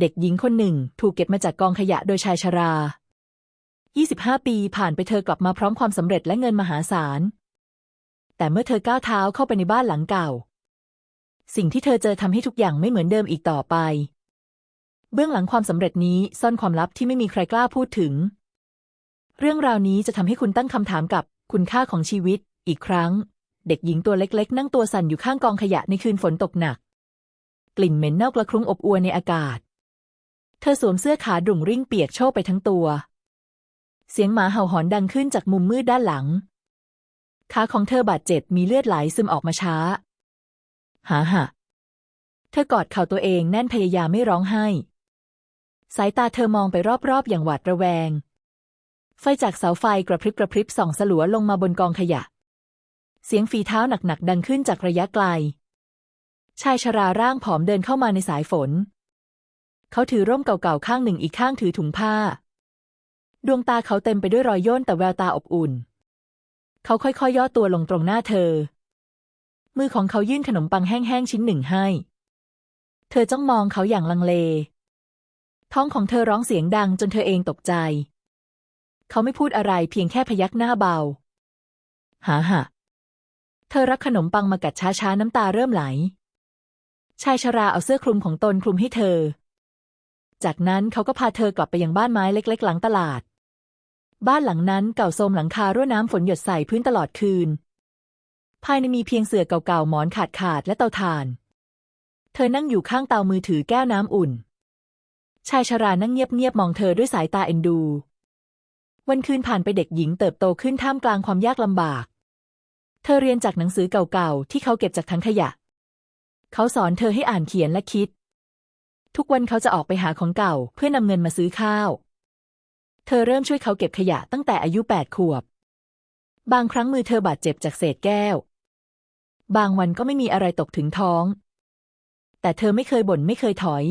เด็กหญิงคนหนึ่ง ถูกเก็บมาจากกองขยะโดยชายชรา 25 ปีผ่านไปเธอกลับมาพร้อมความสำเร็จและเงินมหาศาล แต่เมื่อเธอก้าวเท้าเข้าไปในบ้านหลังเก่า สิ่งที่เธอเจอทำให้ทุกอย่างไม่เหมือนเดิมอีกต่อไป เบื้องหลังความสำเร็จนี้ซ่อนความลับที่ไม่มีใครกล้าพูดถึง เรื่องราวนี้จะทำให้คุณตั้งคำถามกับคุณค่าของชีวิต อีกครั้ง เด็กหญิงตัวเล็ก ๆ นั่งตัวสั่นอยู่ข้างกองขยะในคืนฝนตกหนัก กลิ่นเหม็นเน่ากระครุ้งอบอวลในอากาศ เธอสวมเสื้อขาดุ่งริ่งเปียกโชกไปทั้งตัว เสียงหมาเห่าหอนดังขึ้นจากมุมมืดด้านหลัง ขาของเธอบาดเจ็บมีเลือดไหลซึมออกมาช้า หาหะเธอกอดเข่าตัวเองแน่นพยายามไม่ร้องไห้ สายตาเธอมองไปรอบๆ อย่างหวาดระแวง ไฟจากเสาไฟกระพริบกระพริบส่องสลัวลงมาบนกองขยะ เสียงฝีเท้าหนักๆดังขึ้นจากระยะไกล ชายชราร่างผอมเดินเข้ามาในสายฝน เขาถือร่มเก่าๆข้างหนึ่งอีกข้างถือถุงผ้า ดวงตาเขาเต็มไปด้วยรอยย่นแต่แววตาอบอุ่น เขาค่อยๆย่อตัวลงตรงหน้าเธอ มือของเขายื่นขนมปังแห้งๆชิ้นหนึ่งให้ เธอจ้องมองเขาอย่างลังเล ท้องของเธอร้องเสียงดังจนเธอเองตกใจ เขาไม่พูดอะไรเพียงแค่พยักหน้าเบาหาหะเธอรับขนมปังมากัดช้าๆน้ำตาเริ่มไหล ชายชราเอาเสื้อคลุมของตนคลุมให้เธอ จากนั้นเขาก็พาเธอกลับไปยังบ้านไม้เล็ก ๆ หลังตลาด บ้านหลังนั้นเก่าโทรมหลังคารั่วน้ำฝนหยดใส่พื้นตลอดคืน ภายในมีเพียงเสื่อเก่าๆหมอนขาดๆและเตาถ่าน เธอนั่งอยู่ข้างเตามือถือแก้วน้ำอุ่น ชายชรานั่งเงียบๆมองเธอด้วยสายตาเอ็นดู วันคืนผ่านไปเด็กหญิงเติบโตขึ้นท่ามกลางความยากลำบาก เธอเรียนจากหนังสือเก่าๆที่เขาเก็บจากถังขยะ เขาสอนเธอให้อ่านเขียนและคิด ทุกวันเขาจะออกไปหาของเก่าเพื่อนำเงินมาซื้อข้าว เธอเริ่มช่วยเขาเก็บขยะตั้งแต่อายุแปดขวบ บางครั้งมือเธอบาดเจ็บจากเศษแก้ว บางวันก็ไม่มีอะไรตกถึงท้อง แต่เธอไม่เคยบ่นไม่เคยถอย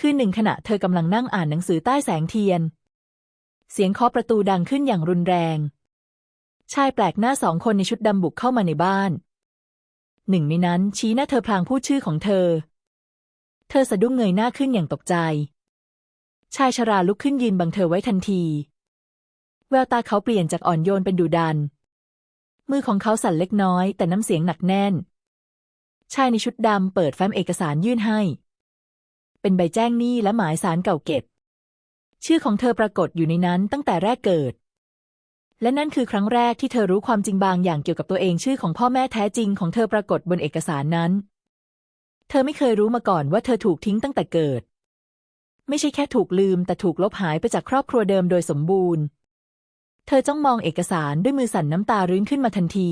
คืนหนึ่งขณะเธอกำลังนั่งอ่านหนังสือใต้แสงเทียน เสียงเคาะประตูดังขึ้นอย่างรุนแรง ชายแปลกหน้าสองคนในชุดดำบุกเข้ามาในบ้านหนึ่งในนั้นชี้หน้าเธอพลางพูดชื่อของเธอ เธอสะดุ้งเงยหน้าขึ้นอย่างตกใจ ชายชราลุกขึ้นยืนบังเธอไว้ทันที แววตาเขาเปลี่ยนจากอ่อนโยนเป็นดุดัน มือของเขาสั่นเล็กน้อย แต่น้ำเสียงหนักแน่น ชายในชุดดำเปิดแฟ้มเอกสารยื่นให้ เป็นใบแจ้งหนี้และหมายสารเก่าเก็บ ชื่อของเธอปรากฏอยู่ในนั้นตั้งแต่แรกเกิดและนั่นคือครั้งแรกที่เธอรู้ความจริงบางอย่างเกี่ยวกับตัวเองชื่อของพ่อแม่แท้จริงของเธอปรากฏบนเอกสารนั้น เธอไม่เคยรู้มาก่อนว่าเธอถูกทิ้งตั้งแต่เกิด ไม่ใช่แค่ถูกลืมแต่ถูกลบหายไปจากครอบครัวเดิมโดยสมบูรณ์ เธอจ้องมองเอกสารด้วยมือสั่นน้ำตารื้นขึ้นมาทันที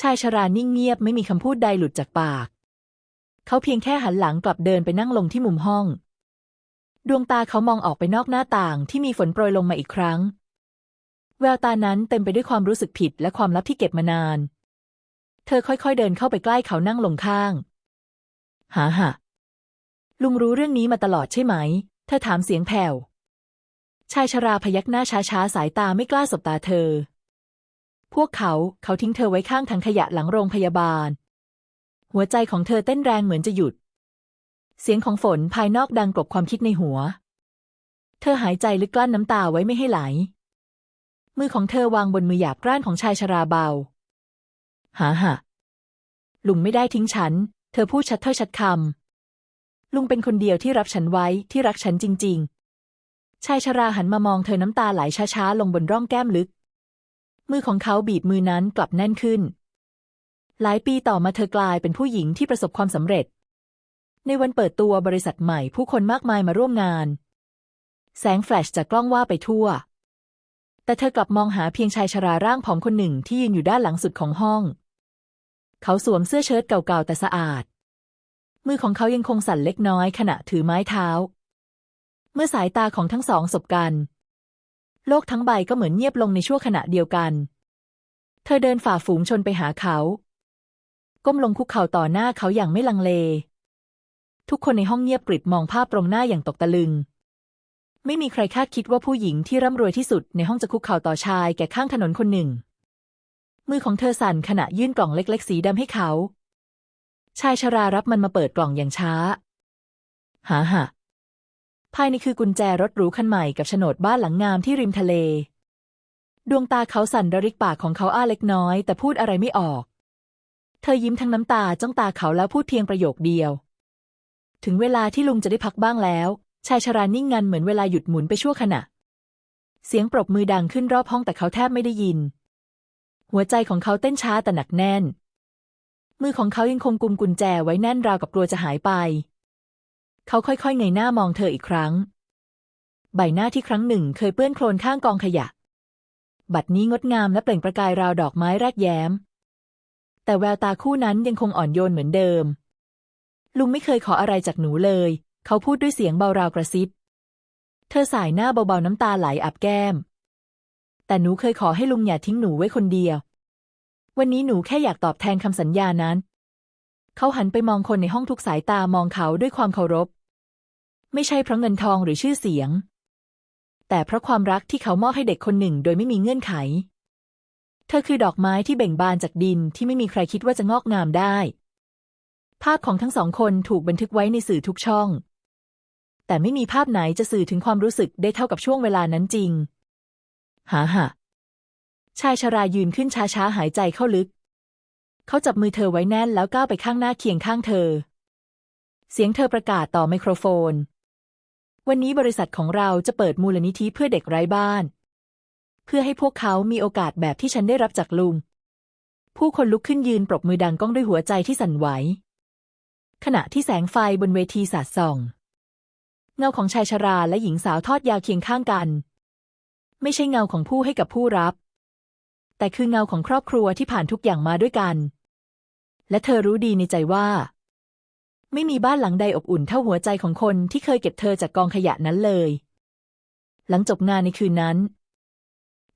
ชายชรานิ่งเงียบไม่มีคำพูดใดหลุดจากปาก เขาเพียงแค่หันหลังกลับเดินไปนั่งลงที่มุมห้อง ดวงตาเขามองออกไปนอกหน้าต่างที่มีฝนโปรยลงมาอีกครั้ง แววตานั้นเต็มไปด้วยความรู้สึกผิดและความลับที่เก็บมานาน เธอค่อยๆเดินเข้าไปใกล้เขานั่งลงข้าง หาหะลุงรู้เรื่องนี้มาตลอดใช่ไหม เธอถามเสียงแผ่ว ชายชราพยักหน้าช้าๆ สายตาไม่กล้าสบตาเธอ พวกเขาเขาทิ้งเธอไว้ข้างถังขยะหลังโรงพยาบาล หัวใจของเธอเต้นแรงเหมือนจะหยุด เสียงของฝนภายนอกดังกลบความคิดในหัว เธอหายใจลึกกลั้นน้ำตาไว้ไม่ให้ไหล มือของเธอวางบนมือหยาบกร้านของชายชราเบา หาหะลุงไม่ได้ทิ้งฉัน เธอพูดชัดถ้อยชัดคำลุงเป็นคนเดียวที่รับฉันไว้ที่รักฉันจริง ๆ ชายชราหันมามองเธอน้ำตาไหลช้าๆ ลงบนร่องแก้มลึก มือของเขาบีบมือนั้นกลับแน่นขึ้น หลายปีต่อมาเธอกลายเป็นผู้หญิงที่ประสบความสำเร็จ ในวันเปิดตัวบริษัทใหม่ผู้คนมากมายมาร่วมงาน แสงแฟลชจากกล้องว่าไปทั่ว แต่เธอกลับมองหาเพียงชายชราร่างผอมคนหนึ่งที่ยืนอยู่ด้านหลังสุดของห้อง เขาสวมเสื้อเชิ้ตเก่าๆแต่สะอาด มือของเขายังคงสั่นเล็กน้อยขณะถือไม้เท้า เมื่อสายตาของทั้งสองสบกัน โลกทั้งใบก็เหมือนเงียบลงในชั่วขณะเดียวกัน เธอเดินฝ่าฝูงชนไปหาเขา ก้มลงคุกเข่าต่อหน้าเขาอย่างไม่ลังเล ทุกคนในห้องเงียบกริบมองภาพตรงหน้าอย่างตกตะลึงไม่มีใครคาดคิดว่าผู้หญิงที่ร่ำรวยที่สุดในห้องจะคุกเข่าต่อชายแก่ข้างถนนคนหนึ่ง มือของเธอสั่นขณะยื่นกล่องเล็กๆ สีดำให้เขา ชายชรารับมันมาเปิดกล่องอย่างช้าหาหะภายในคือกุญแจรถหรูคันใหม่กับโฉนดบ้านหลังงามที่ริมทะเล ดวงตาเขาสั่นระริกปากของเขาอ้าเล็กน้อย แต่พูดอะไรไม่ออก เธอยิ้มทั้งน้ำตาจ้องตาเขาแล้วพูดเพียงประโยคเดียว ถึงเวลาที่ลุงจะได้พักบ้างแล้ว ชายชรานิ่งงันเหมือนเวลาหยุดหมุนไปชั่วขณะ เสียงปรบมือดังขึ้นรอบห้องแต่เขาแทบไม่ได้ยิน หัวใจของเขาเต้นช้าแต่หนักแน่น มือของเขายังคงกุมกุญแจไว้แน่นราวกับกลัวจะหายไป เขาค่อยๆเงยหน้ามองเธออีกครั้ง ใบหน้าที่ครั้งหนึ่งเคยเปื้อนโคลนข้างกองขยะ บัดนี้งดงามและเปล่งประกายราวดอกไม้แรกแย้ม แต่แววตาคู่นั้นยังคงอ่อนโยนเหมือนเดิม ลุงไม่เคยขออะไรจากหนูเลย เขาพูดด้วยเสียงเบาราวกระซิบ เธอสายหน้าเบาๆน้ำตาไหลอาบแก้ม แต่หนูเคยขอให้ลุงอย่าทิ้งหนูไว้คนเดียว วันนี้หนูแค่อยากตอบแทนคำสัญญานั้น เขาหันไปมองคนในห้องทุกสายตามองเขาด้วยความเคารพ ไม่ใช่เพราะเงินทองหรือชื่อเสียง แต่เพราะความรักที่เขามอบให้เด็กคนหนึ่งโดยไม่มีเงื่อนไข เธอคือดอกไม้ที่เบ่งบานจากดินที่ไม่มีใครคิดว่าจะงอกงามได้ ภาพของทั้งสองคนถูกบันทึกไว้ในสื่อทุกช่อง แต่ไม่มีภาพไหนจะสื่อถึงความรู้สึกได้เท่ากับช่วงเวลานั้นจริง หาหะชายชรายืนขึ้นช้าๆหายใจเข้าลึก เขาจับมือเธอไว้แน่นแล้วก้าวไปข้างหน้าเคียงข้างเธอ เสียงเธอประกาศต่อไมโครโฟน วันนี้บริษัทของเราจะเปิดมูลนิธิเพื่อเด็กไร้บ้าน เพื่อให้พวกเขามีโอกาสแบบที่ฉันได้รับจากลุง ผู้คนลุกขึ้นยืนปรบมือดังก้องด้วยหัวใจที่สั่นไหว ขณะที่แสงไฟบนเวทีสาดส่อง เงาของชายชราและหญิงสาวทอดยาวเคียงข้างกัน ไม่ใช่เงาของผู้ให้กับผู้รับ แต่คือเงาของครอบครัวที่ผ่านทุกอย่างมาด้วยกัน และเธอรู้ดีในใจว่า ไม่มีบ้านหลังใดอบอุ่นเท่าหัวใจของคนที่เคยเก็บเธอจากกองขยะนั้นเลย หลังจบงานในคืนนั้น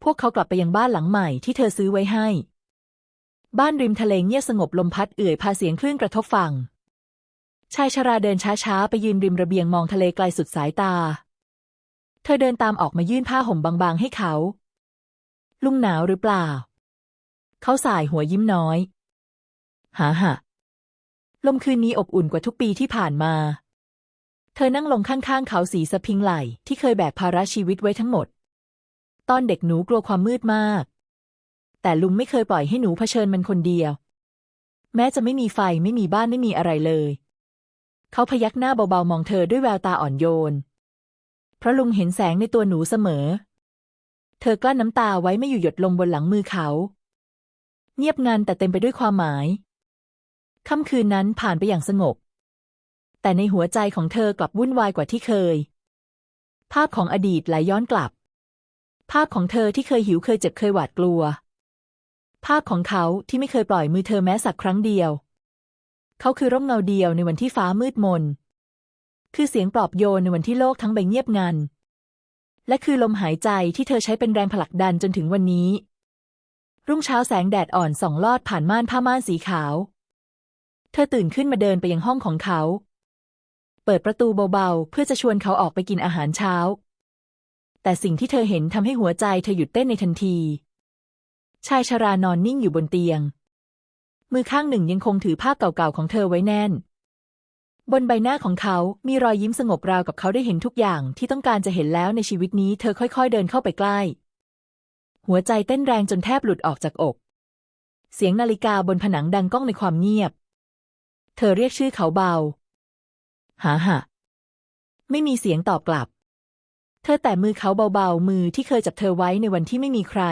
พวกเขากลับไปยังบ้านหลังใหม่ที่เธอซื้อไว้ให้ บ้านริมทะเลเงียบสงบลมพัดเอื่อยพาเสียงคลื่นกระทบฝั่งชายชราเดินช้าๆ ไปยืนริมระเบียงมองทะเลไกลสุดสายตา ธอเดินตามออกมายื่นผ้าห่มบางๆ ให้เขา ลุงหนาวหรือเปล่า เขาสายหัวยิ้มน้อย หาหะลมคืนนี้อบอุ่นกว่าทุกปีที่ผ่านมา เธอนั่งลงข้างๆ เขาสีสะพิงไหลที่เคยแบกภาระชีวิตไว้ทั้งหมด ตอนเด็กหนูกลัวความมืดมาก แต่ลุงไม่เคยปล่อยให้หนูเผชิญมันคนเดียว แม้จะไม่มีไฟไม่มีบ้านไม่มีอะไรเลย เขาพยักหน้าเบาๆ มองเธอด้วยแววตาอ่อนโยน เพราะลุงเห็นแสงในตัวหนูเสมอ เธอกลั้นน้ำตาไว้ไม่อยู่หยดลงบนหลังมือเขา เงียบงันแต่เต็มไปด้วยความหมาย ค่ำคืนนั้นผ่านไปอย่างสงบ แต่ในหัวใจของเธอกลับวุ่นวายกว่าที่เคย ภาพของอดีตไหลย้อนกลับ ภาพของเธอที่เคยหิวเคยเจ็บเคยหวาดกลัว ภาพของเขาที่ไม่เคยปล่อยมือเธอแม้สักครั้งเดียว เขาคือร่มเงาเดียวในวันที่ฟ้ามืดมน คือเสียงปลอบโยนในวันที่โลกทั้งใบเงียบงัน และคือลมหายใจที่เธอใช้เป็นแรงผลักดันจนถึงวันนี้ รุ่งเช้าแสงแดดอ่อนส่องลอดผ่านม่านผ้าม่านสีขาว เธอตื่นขึ้นมาเดินไปยังห้องของเขา เปิดประตูเบาๆ เพื่อจะชวนเขาออกไปกินอาหารเช้า แต่สิ่งที่เธอเห็นทำให้หัวใจเธอหยุดเต้นในทันที ชายชรานอนนิ่งอยู่บนเตียง มือข้างหนึ่งยังคงถือผ้าเก่าๆของเธอไว้แน่น บนใบหน้าของเขา มีรอยยิ้มสงบราวกับเขาได้เห็นทุกอย่างที่ต้องการจะเห็นแล้วในชีวิตนี้ เธอค่อย ๆ เดินเข้าไปใกล้ หัวใจเต้นแรงจนแทบหลุดออกจากอก เสียงนาฬิกาบนผนังดังก้องในความเงียบ เธอเรียกชื่อเขาเบา หาหะไม่มีเสียงตอบกลับ เธอแต่มือเขาเบาๆ มือที่เคยจับเธอไว้ในวันที่ไม่มีใคร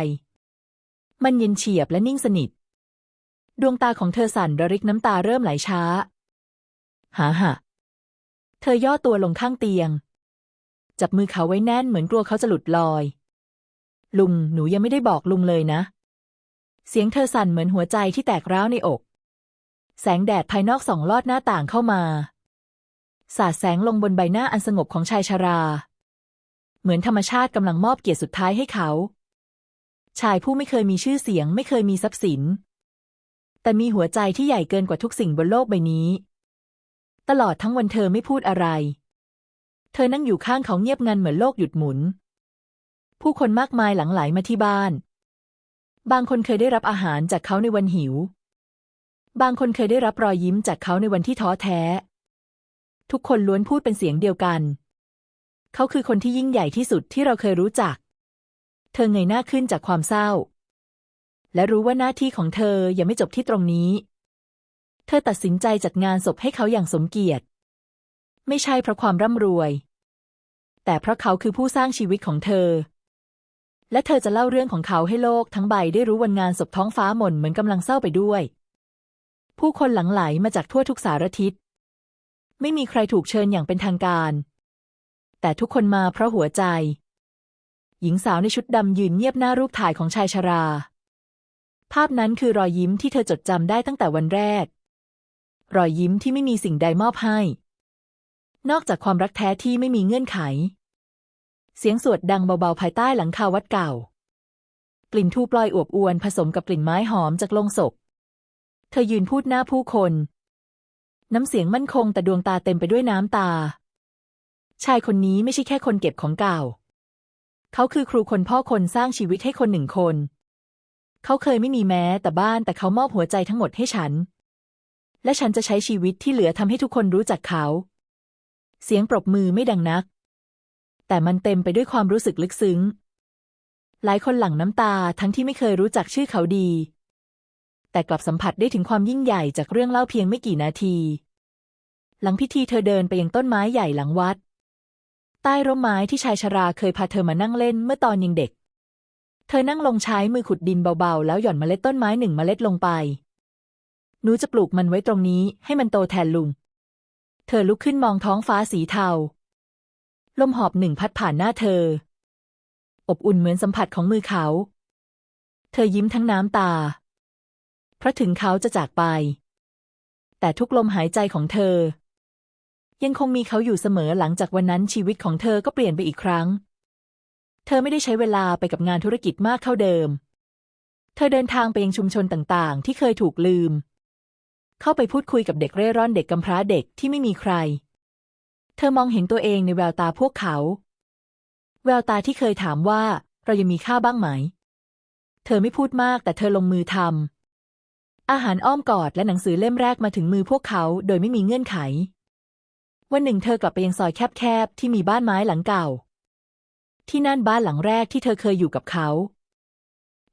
มันเย็นเฉียบและนิ่งสนิท ดวงตาของเธอสั่นระริกน้ำตาเริ่มไหลช้า หาหะเธอย่อตัวลงข้างเตียง จับมือเขาไว้แน่นเหมือนกลัวเขาจะหลุดลอย ลุงหนูยังไม่ได้บอกลุงเลยนะ เสียงเธอสั่นเหมือนหัวใจที่แตกร้าวในอก แสงแดดภายนอกส่องลอดหน้าต่างเข้ามา สาดแสงลงบนใบหน้าอันสงบของชายชรา เหมือนธรรมชาติกำลังมอบเกียรติสุดท้ายให้เขา ชายผู้ไม่เคยมีชื่อเสียง ไม่เคยมีทรัพย์สิน แต่มีหัวใจที่ใหญ่เกินกว่าทุกสิ่งบนโลกใบนี้ ตลอดทั้งวันเธอไม่พูดอะไร เธอนั่งอยู่ข้างเขาเงียบงันเหมือนโลกหยุดหมุน ผู้คนมากมายหลั่งไหลมาที่บ้าน บางคนเคยได้รับอาหารจากเขาในวันหิว บางคนเคยได้รับรอยยิ้มจากเขาในวันที่ท้อแท้ ทุกคนล้วนพูดเป็นเสียงเดียวกัน เขาคือคนที่ยิ่งใหญ่ที่สุดที่เราเคยรู้จัก เธอเงยหน้าขึ้นจากความเศร้า และรู้ว่าหน้าที่ของเธอยังไม่จบที่ตรงนี้ เธอตัดสินใจจัดงานศพให้เขาอย่างสมเกียรติ ไม่ใช่เพราะความร่ำรวย แต่เพราะเขาคือผู้สร้างชีวิตของเธอ และเธอจะเล่าเรื่องของเขาให้โลกทั้งใบได้รู้วันงานศพท้องฟ้าหม่นเหมือนกำลังเศร้าไปด้วย ผู้คนหลั่งไหลมาจากทั่วทุกสารทิศ ไม่มีใครถูกเชิญอย่างเป็นทางการ แต่ทุกคนมาเพราะหัวใจ หญิงสาวในชุดดำยืนเงียบหน้ารูปถ่ายของชายชรา ภาพนั้นคือรอยยิ้มที่เธอจดจำได้ตั้งแต่วันแรก รอยยิ้มที่ไม่มีสิ่งใดมอบให้ นอกจากความรักแท้ที่ไม่มีเงื่อนไข เสียงสวดดังเบาๆภายใต้หลังคาวัดเก่า กลิ่นทูปลอยอวบอวนผสมกับกลิ่นไม้หอมจากโลงศพ เธอยืนพูดหน้าผู้คน น้ำเสียงมั่นคงแต่ดวงตาเต็มไปด้วยน้ำตา ชายคนนี้ไม่ใช่แค่คนเก็บของเก่า เขาคือครูคนพ่อคนสร้างชีวิตให้คนหนึ่งคน เขาเคยไม่มีแม้แต่บ้านแต่เขามอบหัวใจทั้งหมดให้ฉัน และฉันจะใช้ชีวิตที่เหลือทำให้ทุกคนรู้จักเขา เสียงปรบมือไม่ดังนัก แต่มันเต็มไปด้วยความรู้สึกลึกซึ้ง หลายคนหลั่งน้ำตาทั้งที่ไม่เคยรู้จักชื่อเขาดี แต่กลับสัมผัสได้ถึงความยิ่งใหญ่จากเรื่องเล่าเพียงไม่กี่นาที หลังพิธีเธอเดินไปยังต้นไม้ใหญ่หลังวัด ใต้ร่มไม้ที่ชายชราเคยพาเธอมานั่งเล่นเมื่อตอนยังเด็ก เธอนั่งลงใช้มือขุดดินเบาๆ แล้วหย่อนเมล็ดต้นไม้หนึ่งเมล็ดลงไป หนูจะปลูกมันไว้ตรงนี้ ให้มันโตแทนลุง เธอลุกขึ้นมองท้องฟ้าสีเทา ลมหอบหนึ่งพัดผ่านหน้าเธอ อบอุ่นเหมือนสัมผัสของมือเขา เธอยิ้มทั้งน้ำตา เพราะถึงเขาจะจากไป แต่ทุกลมหายใจของเธอ ยังคงมีเขาอยู่เสมอหลังจากวันนั้นชีวิตของเธอก็เปลี่ยนไปอีกครั้ง เธอไม่ได้ใช้เวลาไปกับงานธุรกิจมากเท่าเดิม เธอเดินทางไปยังชุมชนต่างๆ ที่เคยถูกลืม เข้าไปพูดคุยกับเด็กเร่ร่อนเด็กกำพร้าเด็กที่ไม่มีใคร เธอมองเห็นตัวเองในแววตาพวกเขา แววตาที่เคยถามว่าเรายังมีค่าบ้างไหม เธอไม่พูดมากแต่เธอลงมือทำอาหารอ้อมกอดและหนังสือเล่มแรกมาถึงมือพวกเขาโดยไม่มีเงื่อนไข วันหนึ่งเธอกลับไปยังซอยแคบๆที่มีบ้านไม้หลังเก่า ที่นั่นบ้านหลังแรกที่เธอเคยอยู่กับเขา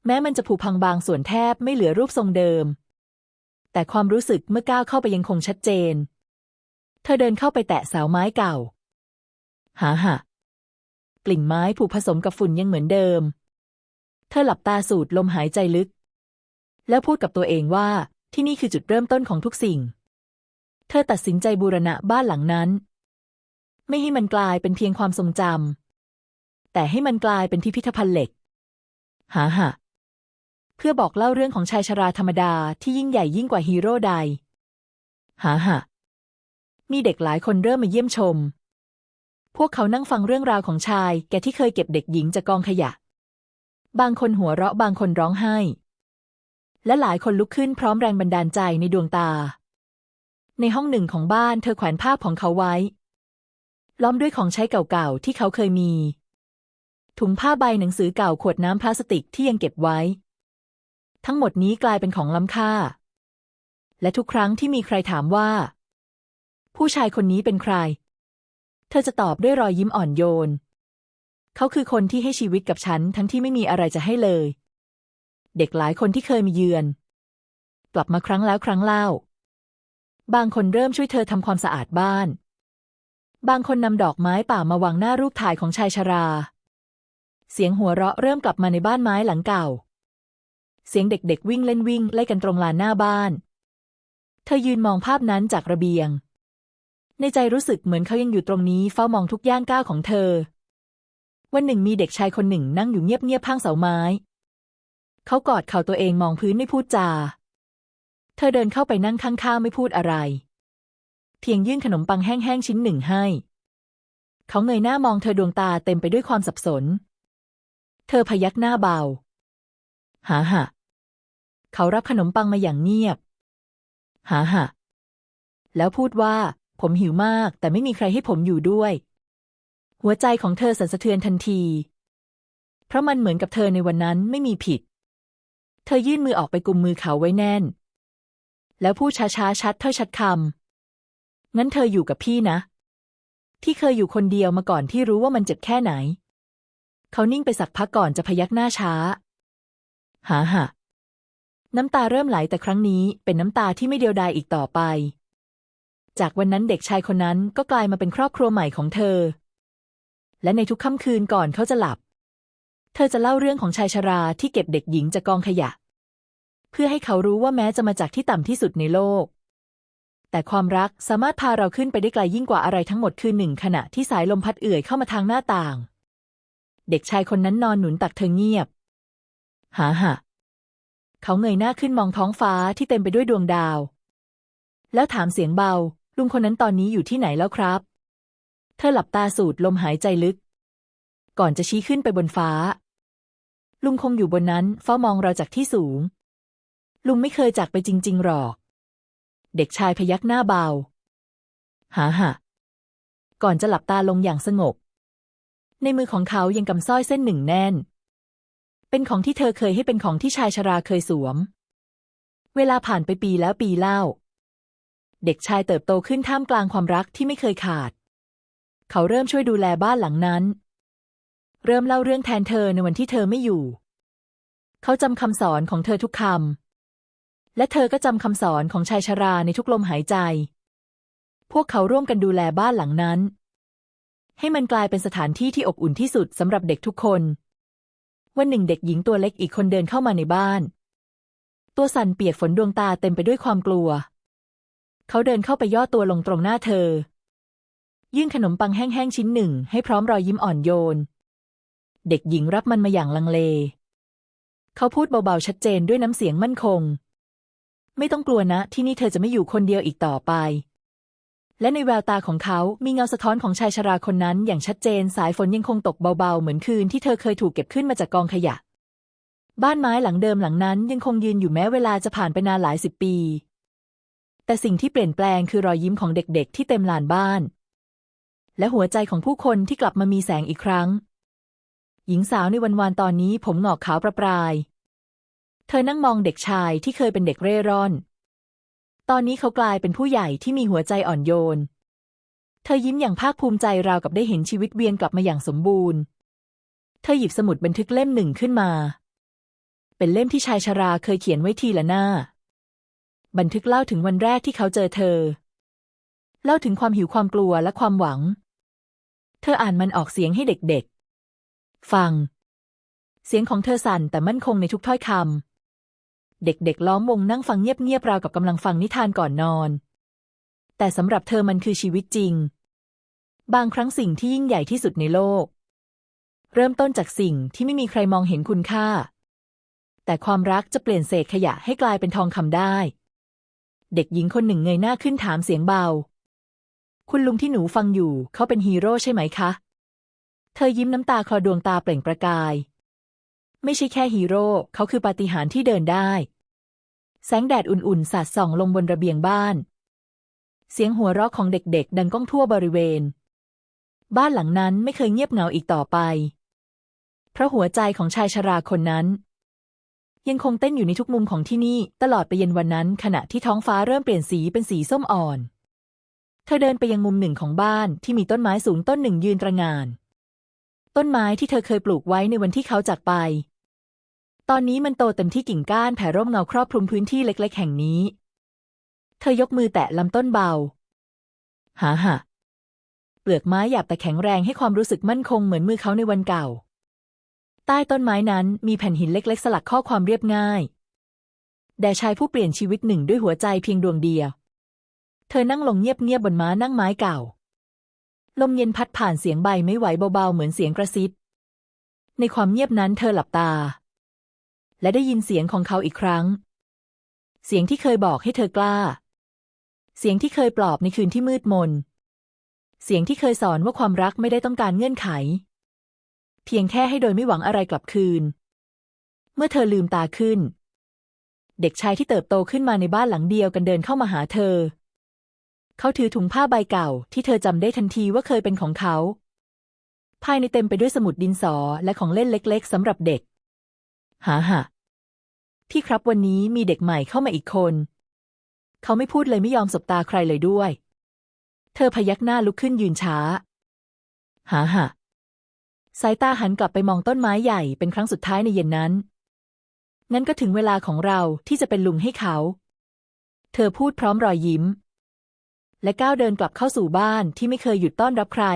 แม้มันจะผุพังบางส่วนแทบไม่เหลือรูปทรงเดิม แต่ความรู้สึกเมื่อก้าวเข้าไปยังคงชัดเจน เธอเดินเข้าไปแตะเสาไม้เก่า หาหะกลิ่นไม้ผุผสมกับฝุ่นยังเหมือนเดิม เธอหลับตาสูดลมหายใจลึก แล้วพูดกับตัวเองว่าที่นี่คือจุดเริ่มต้นของทุกสิ่ง เธอตัดสินใจบูรณะบ้านหลังนั้น ไม่ให้มันกลายเป็นเพียงความทรงจำแต่ให้มันกลายเป็นพิพิธภัณฑ์เหล็ก หาหะ พื่อบอกเล่าเรื่องของชายชราธรรมดาที่ยิ่งใหญ่ยิ่งกว่าฮีโร่ใดหาหะมีเด็กหลายคนเริ่มมาเยี่ยมชม พวกเขานั่งฟังเรื่องราวของชาย แกที่เคยเก็บเด็กหญิงจากกองขยะ บางคนหัวเราะบางคนร้องไห้ และหลายคนลุกขึ้นพร้อมแรงบันดาลใจในดวงตา ในห้องหนึ่งของบ้านเธอแขวนภาพของเขาไว้ ล้อมด้วยของใช้เก่าๆที่เขาเคยมี ถุงผ้าใบหนังสือเก่าขวดน้ำพลาสติกที่ยังเก็บไว้ ทั้งหมดนี้กลายเป็นของล้ำค่า และทุกครั้งที่มีใครถามว่า ผู้ชายคนนี้เป็นใคร เธอจะตอบด้วยรอยยิ้มอ่อนโยน เขาคือคนที่ให้ชีวิตกับฉันทั้งที่ไม่มีอะไรจะให้เลย เด็กหลายคนที่เคยมาเยือน กลับมาครั้งแล้วครั้งเล่า บางคนเริ่มช่วยเธอทำความสะอาดบ้าน บางคนนำดอกไม้ป่ามาวางหน้ารูปถ่ายของชายชรา เสียงหัวเราะเริ่มกลับมาในบ้านไม้หลังเก่า เสียงเด็กๆวิ่งเล่นวิ่งไล่กันตรงลานหน้าบ้าน เธอยืนมองภาพนั้นจากระเบียง ในใจรู้สึกเหมือนเขายังอยู่ตรงนี้เฝ้ามองทุกย่างก้าวของเธอ วันหนึ่งมีเด็กชายคนหนึ่งนั่งอยู่เงียบๆข้างเสาไม้ เขากอดเข่าตัวเองมองพื้นไม่พูดจา เธอเดินเข้าไปนั่งข้างๆไม่พูดอะไร เพียงยื่นขนมปังแห้งๆชิ้นหนึ่งให้ เขาเงยหน้ามองเธอดวงตาเต็มไปด้วยความสับสน เธอพยักหน้าเบา หาหะเขารับขนมปังมาอย่างเงียบ หาหะแล้วพูดว่า ผมหิวมาก แต่ไม่มีใครให้ผมอยู่ด้วย หัวใจของเธอสั่นสะเทือนทันที เพราะมันเหมือนกับเธอในวันนั้นไม่มีผิด เธอยื่นมือออกไปกุมมือเขาไว้แน่น แล้วพูดช้าๆชัดถ้อยชัดคำงั้นเธออยู่กับพี่นะ ที่เคยอยู่คนเดียวมาก่อนที่รู้ว่ามันเจ็บแค่ไหน เขานิ่งไปสักพักก่อนจะพยักหน้าช้า หาหะน้ำตาเริ่มไหลแต่ครั้งนี้เป็นน้ำตาที่ไม่เดียวดายอีกต่อไป จากวันนั้นเด็กชายคนนั้นก็กลายมาเป็นครอบครัวใหม่ของเธอ และในทุกค่ำคืนก่อนเขาจะหลับ เธอจะเล่าเรื่องของชายชราที่เก็บเด็กหญิงจากกองขยะ เพื่อให้เขารู้ว่าแม้จะมาจากที่ต่ำที่สุดในโลก แต่ความรักสามารถพาเราขึ้นไปได้ไกลยิ่งกว่าอะไรทั้งหมดคือหนึ่งขณะที่สายลมพัดเอื่อยเข้ามาทางหน้าต่าง เด็กชายคนนั้นนอนหนุนตักเธอเงียบ หาหะเขาเงยหน้าขึ้นมองท้องฟ้าที่เต็มไปด้วยดวงดาว แล้วถามเสียงเบา ลุงคนนั้นตอนนี้อยู่ที่ไหนแล้วครับ เธอหลับตาสูดลมหายใจลึก ก่อนจะชี้ขึ้นไปบนฟ้า ลุงคงอยู่บนนั้นเฝ้ามองเราจากที่สูง ลุงไม่เคยจากไปจริง ๆ หรอก เด็กชายพยักหน้าเบา หาหะก่อนจะหลับตาลงอย่างสงบ ในมือของเขายังกำสร้อยเส้นหนึ่งแน่น เป็นของที่เธอเคยให้เป็นของที่ชายชราเคยสวม เวลาผ่านไปปีแล้วปีเล่า เด็กชายเติบโตขึ้นท่ามกลางความรักที่ไม่เคยขาด เขาเริ่มช่วยดูแลบ้านหลังนั้น เริ่มเล่าเรื่องแทนเธอในวันที่เธอไม่อยู่ เขาจำคำสอนของเธอทุกคำ และเธอก็จำคำสอนของชายชราในทุกลมหายใจ พวกเขาร่วมกันดูแลบ้านหลังนั้น ให้มันกลายเป็นสถานที่ที่อบอุ่นที่สุดสำหรับเด็กทุกคน วันหนึ่งเด็กหญิงตัวเล็กอีกคนเดินเข้ามาในบ้าน ตัวสั่นเปียกฝนดวงตาเต็มไปด้วยความกลัว เขาเดินเข้าไปย่อตัวลงตรงหน้าเธอ ยื่นขนมปังแห้งๆชิ้นหนึ่ง ให้พร้อมรอยยิ้มอ่อนโยน เด็กหญิงรับมันมาอย่างลังเล เขาพูดเบาๆชัดเจนด้วยน้ำเสียงมั่นคง ไม่ต้องกลัวนะ ที่นี่เธอจะไม่อยู่คนเดียวอีกต่อไป และในแววตาของเขามีเงาสะท้อนของชายชราคนนั้นอย่างชัดเจนสายฝนยังคงตกเบาๆ เหมือนคืนที่เธอเคยถูกเก็บขึ้นมาจากกองขยะ บ้านไม้หลังเดิมหลังนั้นยังคงยืนอยู่แม้เวลาจะผ่านไปนานหลายสิบปี แต่สิ่งที่เปลี่ยนแปลงคือรอยยิ้มของเด็กๆ ที่เต็มลานบ้าน และหัวใจของผู้คนที่กลับมามีแสงอีกครั้ง หญิงสาวในวันวานตอนนี้ผมหงอกขาวประปราย เธอนั่งมองเด็กชายที่เคยเป็นเด็กเร่ร่อน ตอนนี้เขากลายเป็นผู้ใหญ่ที่มีหัวใจอ่อนโยน เธอยิ้มอย่างภาคภูมิใจราวกับได้เห็นชีวิตเวียนกลับมาอย่างสมบูรณ์ เธอหยิบสมุดบันทึกเล่มหนึ่งขึ้นมา เป็นเล่มที่ชายชราเคยเขียนไว้ทีละหน้า บันทึกเล่าถึงวันแรกที่เขาเจอเธอ เล่าถึงความหิวความกลัวและความหวัง เธออ่านมันออกเสียงให้เด็กๆ ฟัง เสียงของเธอสั่นแต่มั่นคงในทุกถ้อยคำ เด็กๆ ล้อมวงนั่งฟังเงียบๆราวกับกำลังฟังนิทานก่อนนอน แต่สำหรับเธอมันคือชีวิตจริง บางครั้งสิ่งที่ยิ่งใหญ่ที่สุดในโลก เริ่มต้นจากสิ่งที่ไม่มีใครมองเห็นคุณค่า แต่ความรักจะเปลี่ยนเศษขยะให้กลายเป็นทองคำได้ เด็กหญิงคนหนึ่งเงยหน้าขึ้นถามเสียงเบา คุณลุงที่หนูฟังอยู่ เขาเป็นฮีโร่ใช่ไหมคะ เธอยิ้มน้ำตาคลอดวงตาเปล่งประกายไม่ใช่แค่ฮีโร่ เขาคือปาฏิหาริย์ที่เดินได้ แสงแดดอุ่นๆ สาดส่องลงบนระเบียงบ้าน เสียงหัวเราะของเด็กๆ ดังก้องทั่วบริเวณ บ้านหลังนั้นไม่เคยเงียบเหงาอีกต่อไป เพราะหัวใจของชายชราคนนั้น ยังคงเต้นอยู่ในทุกมุมของที่นี่ ตลอดไปเย็นวันนั้น ขณะที่ท้องฟ้าเริ่มเปลี่ยนสีเป็นสีส้มอ่อน เธอเดินไปยังมุมหนึ่งของบ้านที่มีต้นไม้สูงต้นหนึ่งยืนตระงาน ต้นไม้ที่เธอเคยปลูกไว้ในวันที่เขาจากไป ตอนนี้มันโตเต็มที่กิ่งก้านแผ่ร่มเงาครอบคลุมพื้นที่เล็ก ๆ แห่งนี้ เธอยกมือแตะลำต้นเบา หาหะเปลือกไม้หยาบแต่แข็งแรงให้ความรู้สึกมั่นคงเหมือนมือเขาในวันเก่า ใต้ต้นไม้นั้นมีแผ่นหินเล็ก ๆ สลักข้อความเรียบง่าย แด่ชายผู้เปลี่ยนชีวิตหนึ่งด้วยหัวใจเพียงดวงเดียว เธอนั่งลงเงียบๆบนม้านั่งไม้เก่า ลมเย็นพัดผ่านเสียงใบไม่ไหวเบาๆเหมือนเสียงกระซิบ ในความเงียบนั้นเธอหลับตา และได้ยินเสียงของเขาอีกครั้ง เสียงที่เคยบอกให้เธอกล้า เสียงที่เคยปลอบในคืนที่มืดมน เสียงที่เคยสอนว่าความรักไม่ได้ต้องการเงื่อนไข เพียงแค่ให้โดยไม่หวังอะไรกลับคืน เมื่อเธอลืมตาขึ้น เด็กชายที่เติบโตขึ้นมาในบ้านหลังเดียวกันเดินเข้ามาหาเธอ เขาถือถุงผ้าใบเก่า ที่เธอจำได้ทันทีว่าเคยเป็นของเขาภายในเต็มไปด้วยสมุดดินสอและของเล่นเล็ก ๆสำหรับเด็ก หาหะ พี่ครับวันนี้มีเด็กใหม่เข้ามาอีกคน เขาไม่พูดเลยไม่ยอมสบตาใครเลยด้วย เธอพยักหน้าลุกขึ้นยืนช้า หาหะสายตาหันกลับไปมองต้นไม้ใหญ่เป็นครั้งสุดท้ายในเย็นนั้น งั้นก็ถึงเวลาของเราที่จะเป็นลุงให้เขา เธอพูดพร้อมรอยยิ้ม และก้าวเดินกลับเข้าสู่บ้านที่ไม่เคยหยุดต้อนรับใคร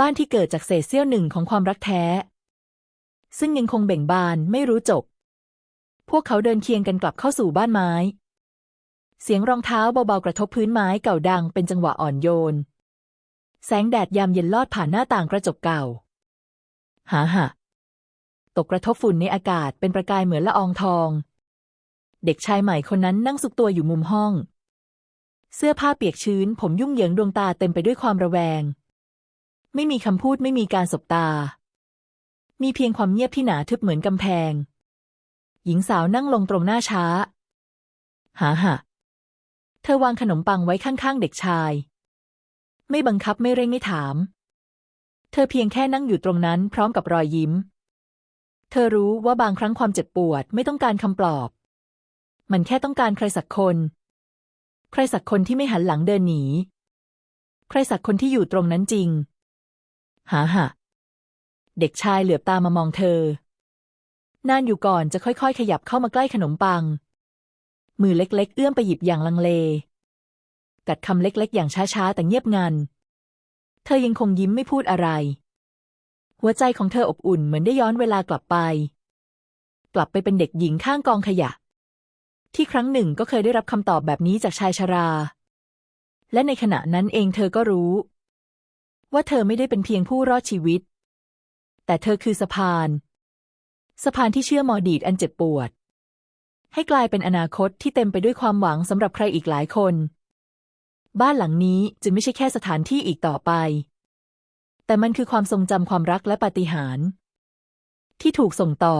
บ้านที่เกิดจากเศษเสี้ยวหนึ่งของความรักแท้ ซึ่งยังคงเบ่งบานไม่รู้จบ พวกเขาเดินเคียงกันกลับเข้าสู่บ้านไม้ เสียงรองเท้าเบาๆกระทบพื้นไม้เก่าดังเป็นจังหวะอ่อนโยน แสงแดดยามเย็นลอดผ่านหน้าต่างกระจกเก่า หาหะตกกระทบฝุ่นในอากาศเป็นประกายเหมือนละอองทอง เด็กชายใหม่คนนั้นนั่งซุกตัวอยู่มุมห้อง เสื้อผ้าเปียกชื้น ผมยุ่งเหยิงดวงตาเต็มไปด้วยความระแวง ไม่มีคำพูดไม่มีการสบตา มีเพียงความเงียบที่หนาทึบเหมือนกำแพง หญิงสาวนั่งลงตรงหน้าช้า หาหะเธอวางขนมปังไว้ข้างๆเด็กชาย ไม่บังคับไม่เร่งไม่ถาม เธอเพียงแค่นั่งอยู่ตรงนั้นพร้อมกับรอยยิ้ม เธอรู้ว่าบางครั้งความเจ็บปวดไม่ต้องการคำปลอบ มันแค่ต้องการใครสักคน ใครสักคนที่ไม่หันหลังเดินหนี ใครสักคนที่อยู่ตรงนั้นจริง หาหะเด็กชายเหลือบตามามองเธอ นานอยู่ก่อนจะค่อยๆ ขยับเข้ามาใกล้ขนมปัง มือเล็กๆ เอื้อมไปหยิบอย่างลังเล กัดคำเล็กๆ อย่างช้าๆ แต่เงียบงัน เธอยังคงยิ้มไม่พูดอะไร หัวใจของเธออบอุ่นเหมือนได้ย้อนเวลากลับไป กลับไปเป็นเด็กหญิงข้างกองขยะ ที่ครั้งหนึ่งก็เคยได้รับคำตอบแบบนี้จากชายชรา และในขณะนั้นเองเธอก็รู้ ว่าเธอไม่ได้เป็นเพียงผู้รอดชีวิต แต่เธอคือสะพาน สะพานที่เชื่อมอดีตอันเจ็บปวด ให้กลายเป็นอนาคตที่เต็มไปด้วยความหวังสำหรับใครอีกหลายคน บ้านหลังนี้จึงไม่ใช่แค่สถานที่อีกต่อไป แต่มันคือความทรงจำความรักและปาฏิหาริย์ที่ถูกส่งต่อ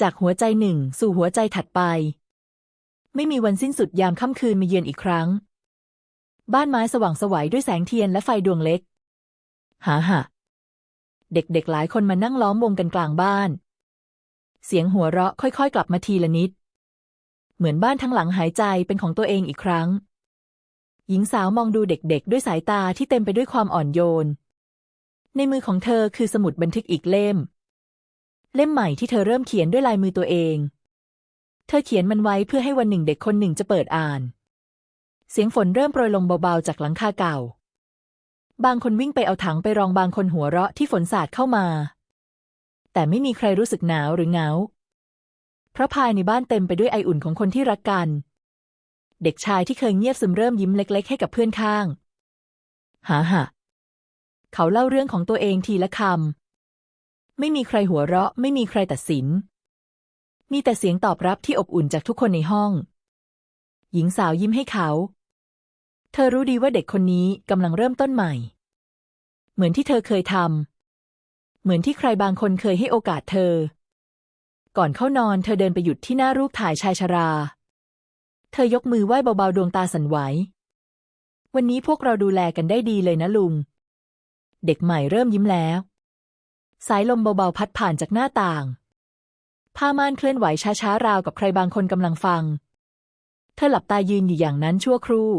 จากหัวใจหนึ่งสู่หัวใจถัดไป ไม่มีวันสิ้นสุดยามค่ำคืนมาเยือนอีกครั้ง บ้านไม้สว่างไสวัยด้วยแสงเทียนและไฟดวงเล็ก หาหะ เด็กๆหลายคนมานั่งล้อมวงกันกลางบ้าน เสียงหัวเราะค่อยๆ กลับมาทีละนิด เหมือนบ้านทั้งหลังหายใจเป็นของตัวเองอีกครั้ง หญิงสาวมองดูเด็กๆ ด้วยสายตาที่เต็มไปด้วยความอ่อนโยน ในมือของเธอคือสมุดบันทึกอีกเล่ม เล่มใหม่ที่เธอเริ่มเขียนด้วยลายมือตัวเอง เธอเขียนมันไว้เพื่อให้วันหนึ่งเด็กคนหนึ่งจะเปิดอ่าน เสียงฝนเริ่มโปรยลงเบาๆจากหลังคาเก่า บางคนวิ่งไปเอาถังไปรองบางคนหัวเราะที่ฝนสาดเข้ามา แต่ไม่มีใครรู้สึกหนาวหรือเหงา เพราะภายในบ้านเต็มไปด้วยไออุ่นของคนที่รักกัน เด็กชายที่เคยเงียบซึมเริ่มยิ้มเล็ก ๆ ให้กับเพื่อนข้าง หาหะเขาเล่าเรื่องของตัวเองทีละคำ ไม่มีใครหัวเราะ ไม่มีใครตัดสิน มีแต่เสียงตอบรับที่อบอุ่นจากทุกคนในห้อง หญิงสาวยิ้มให้เขา ธอรู้ดีว่าเด็กคนนี้กำลังเริ่มต้นใหม่ เหมือนที่เธอเคยทำเหมือนที่ใครบางคนเคยให้โอกาสเธอ ก่อนเข้านอนเธอเดินไปหยุดที่หน้ารูปถ่ายชายชรา เธอยกมือไหว้เบาๆดวงตาสั่นไหว วันนี้พวกเราดูแลกันได้ดีเลยนะลุง เด็กใหม่เริ่มยิ้มแล้ว สายลมเบาๆพัดผ่านจากหน้าต่าง ผ้าม่านเคลื่อนไหวช้าๆราวกับใครบางคนกำลังฟัง เธอหลับตายืนอยู่อย่างนั้นชั่วครู่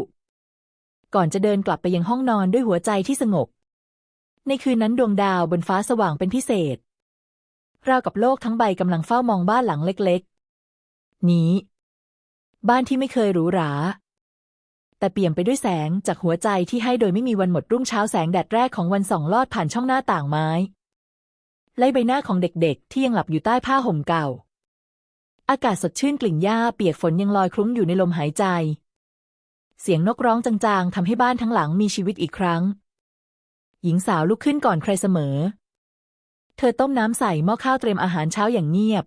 ก่อนจะเดินกลับไปยังห้องนอนด้วยหัวใจที่สงบ ในคืนนั้นดวงดาวบนฟ้าสว่างเป็นพิเศษ ราวกับโลกทั้งใบกำลังเฝ้ามองบ้านหลังเล็กๆ นี้ บ้านที่ไม่เคยหรูหรา แต่เปี่ยมไปด้วยแสงจากหัวใจที่ให้โดยไม่มีวันหมดรุ่งเช้าแสงแดดแรกของวันส่องลอดผ่านช่องหน้าต่างไม้ไล่ใบหน้าของเด็กๆ ที่ยังหลับอยู่ใต้ผ้าห่มเก่า อากาศสดชื่นกลิ่นหญ้าเปียกฝนยังลอยคลุ้งอยู่ในลมหายใจ เสียงนกร้องจางๆทำให้บ้านทั้งหลังมีชีวิตอีกครั้ง หญิงสาวลุกขึ้นก่อนใครเสมอ เธอต้มน้ำใส่หม้อข้าวเตรียมอาหารเช้าอย่างเงียบ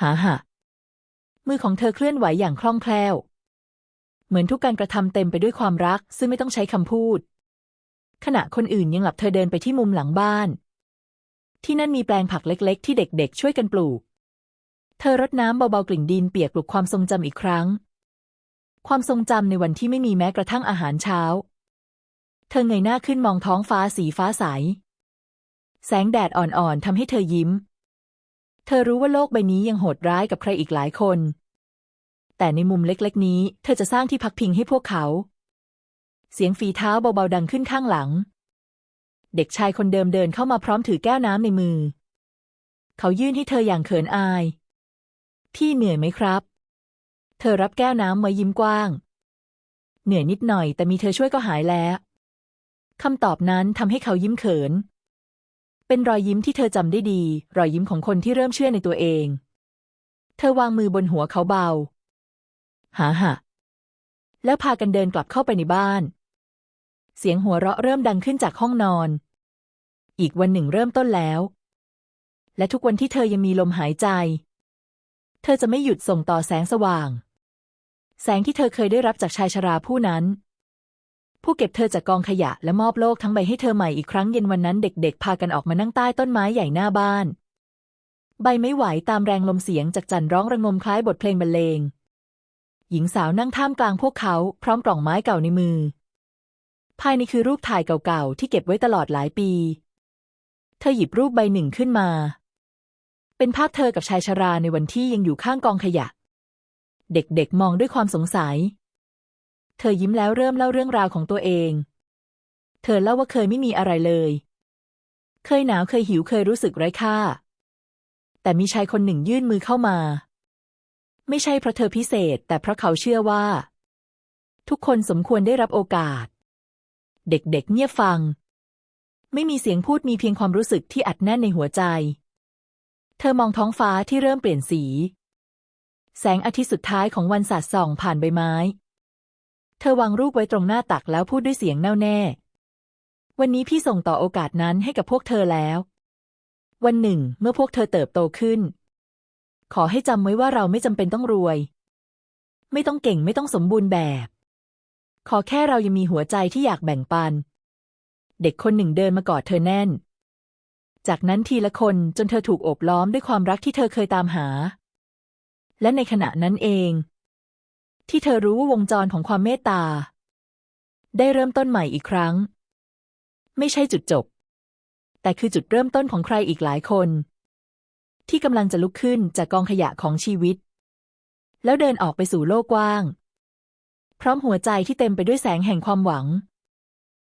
หาหะมือของเธอเคลื่อนไหวอย่างคล่องแคล่ว เหมือนทุกการกระทำเต็มไปด้วยความรัก ซึ่งไม่ต้องใช้คำพูด ขณะคนอื่นยังหลับเธอเดินไปที่มุมหลังบ้าน ที่นั่นมีแปลงผักเล็ก ๆ ที่เด็กๆ ช่วยกันปลูก เธอรดน้ำเบาๆกลิ่นดินเปียกปลุกความทรงจำอีกครั้ง ความทรงจำในวันที่ไม่มีแม้กระทั่งอาหารเช้า เธอเงยหน้าขึ้นมองท้องฟ้าสีฟ้าใส แสงแดดอ่อนๆทำให้เธอยิ้ม เธอรู้ว่าโลกใบนี้ยังโหดร้ายกับใครอีกหลายคน แต่ในมุมเล็กๆ นี้ เธอจะสร้างที่พักพิงให้พวกเขา เสียงฝีเท้าเบาๆดังขึ้นข้างหลัง เด็กชายคนเดิมเดินเข้ามาพร้อมถือแก้วน้ำในมือ เขายื่นให้เธออย่างเขินอาย พี่เหนื่อยไหมครับ เธอรับแก้วน้ำไว้ยิ้มกว้าง เหนื่อยนิดหน่อยแต่มีเธอช่วยก็หายแล้วคำตอบนั้นทำให้เขายิ้มเขิน เป็นรอยยิ้มที่เธอจำได้ดี รอยยิ้มของคนที่เริ่มเชื่อในตัวเอง เธอวางมือบนหัวเขาเบา หาหะแล้วพากันเดินกลับเข้าไปในบ้าน เสียงหัวเราะเริ่มดังขึ้นจากห้องนอน อีกวันหนึ่งเริ่มต้นแล้ว และทุกวันที่เธอยังมีลมหายใจ เธอจะไม่หยุดส่งต่อแสงสว่าง แสงที่เธอเคยได้รับจากชายชราผู้นั้น ผู้เก็บเธอจากกองขยะและมอบโลกทั้งใบให้เธอใหม่อีกครั้งเย็นวันนั้นเด็กๆ พากันออกมานั่งใต้ต้นไม้ใหญ่หน้าบ้าน ใบไม่ไหวตามแรงลมเสียงจากจันร้องระงมคล้ายบทเพลงบรรเลง หญิงสาวนั่งท่ามกลางพวกเขาพร้อมกล่องไม้เก่าในมือ ภายในคือรูปถ่ายเก่าๆที่เก็บไว้ตลอดหลายปี เธอหยิบรูปใบหนึ่งขึ้นมาเป็นภาพเธอกับชายชราในวันที่ยังอยู่ข้างกองขยะ เด็กๆ มองด้วยความสงสัย เธอยิ้มแล้วเริ่มเล่าเรื่องราวของตัวเอง เธอเล่าว่าเคยไม่มีอะไรเลย เคยหนาวเคยหิวเคยรู้สึกไร้ค่า แต่มีชายคนหนึ่งยื่นมือเข้ามา ไม่ใช่เพราะเธอพิเศษ แต่เพราะเขาเชื่อว่า ทุกคนสมควรได้รับโอกาส เด็กๆ เงียบฟัง ไม่มีเสียงพูดมีเพียงความรู้สึกที่อัดแน่นในหัวใจ เธอมองท้องฟ้าที่เริ่มเปลี่ยนสี แสงอาทิตย์สุดท้ายของวันสาดส่องผ่านใบไม้ เธอวางรูปไว้ตรงหน้าตักแล้วพูดด้วยเสียงแน่วแน่ วันนี้พี่ส่งต่อโอกาสนั้นให้กับพวกเธอแล้ว วันหนึ่ง เมื่อพวกเธอเติบโตขึ้น ขอให้จำไว้ว่าเราไม่จำเป็นต้องรวย ไม่ต้องเก่งไม่ต้องสมบูรณ์แบบ ขอแค่เรายังมีหัวใจที่อยากแบ่งปัน เด็กคนหนึ่งเดินมากอดเธอแน่น จากนั้นทีละคนจนเธอถูกโอบล้อมด้วยความรักที่เธอเคยตามหา และในขณะนั้นเอง ที่เธอรู้ว่าวงจรของความเมตตา ได้เริ่มต้นใหม่อีกครั้ง ไม่ใช่จุดจบ แต่คือจุดเริ่มต้นของใครอีกหลายคน ที่กำลังจะลุกขึ้นจากกองขยะของชีวิต แล้วเดินออกไปสู่โลกกว้าง พร้อมหัวใจที่เต็มไปด้วยแสงแห่งความหวัง